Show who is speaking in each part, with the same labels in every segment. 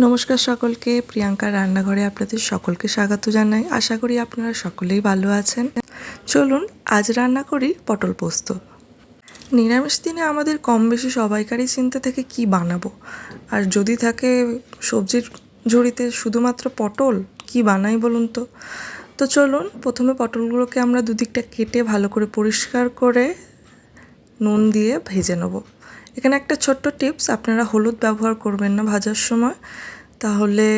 Speaker 1: নমস্কার সকলকে, প্রিয়াঙ্কা রান্নাঘরে আপনাদের সকলকে স্বাগত জানাই। আশা করি আপনারা সকলেই ভালো আছেন। চলুন, আজ রান্না করি পটল পোস্ত। নিরামিষ দিনে আমাদের কম বেশি সবাইকারই চিন্তা থেকে, কি বানাবো? আর যদি থাকে সবজির ঝুড়িতে শুধুমাত্র পটল, কি বানাই বলুন তো? তো চলুন, প্রথমে পটলগুলোকে আমরা দুদিকটা কেটে ভালো করে পরিষ্কার করে নুন দিয়ে ভেজে নেব। এখানে একটা ছোট্ট টিপস, আপনারা হলুদ ব্যবহার করবেন না ভাজার সময়। তাহলে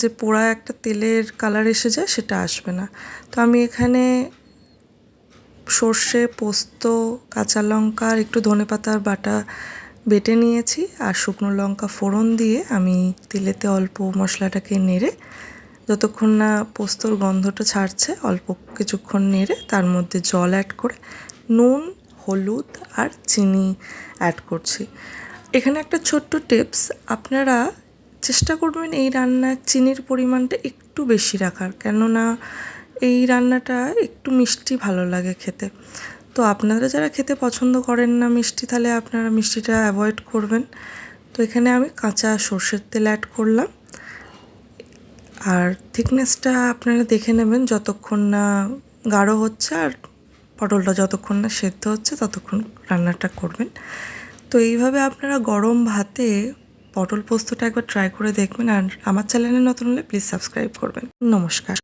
Speaker 1: যে পোড়া একটা তেলের কালার এসে যায়, সেটা আসবে না। তো আমি এখানে সর্ষে, পোস্ত, কাঁচা লঙ্কা আর একটু ধনে পাতার বাটা বেটে নিয়েছি। আর শুকনো লঙ্কা ফোড়ন দিয়ে আমি তেলেতে অল্প মশলাটাকে নেড়ে, যতক্ষণ না পোস্তর গন্ধটা ছাড়ছে, অল্প কিছুক্ষণ নেড়ে তার মধ্যে জল অ্যাড করে নুন হলুদ আর চিনি অ্যাড করছি। এখানে একটা ছোট্ট টিপস আপনারা চেষ্টা করবেন এই রান্নার চিনির পরিমাণটা একটু বেশি রাখার, কেননা এই রান্নাটা একটু মিষ্টি ভালো লাগে খেতে। তো আপনারা যারা খেতে পছন্দ করেন না মিষ্টি, তাহলে আপনারা মিষ্টিটা অ্যাভয়েড করবেন। তো এখানে আমি কাঁচা সর্ষের তেল অ্যাড করলাম। আর থিকনেসটা আপনারা দেখে নেবেন যতক্ষণ না গাঢ় হচ্ছে আর পটলটা যতক্ষণ না সেদ্ধ হচ্ছে, ততক্ষণ রান্নাটা করবেন। তো এইভাবে আপনারা গরম ভাতে পটল পোস্তটা একবার ট্রাই করে দেখবেন। আর আমার চ্যানেলে নতুন হলে প্লিজ সাবস্ক্রাইব করবেন। নমস্কার।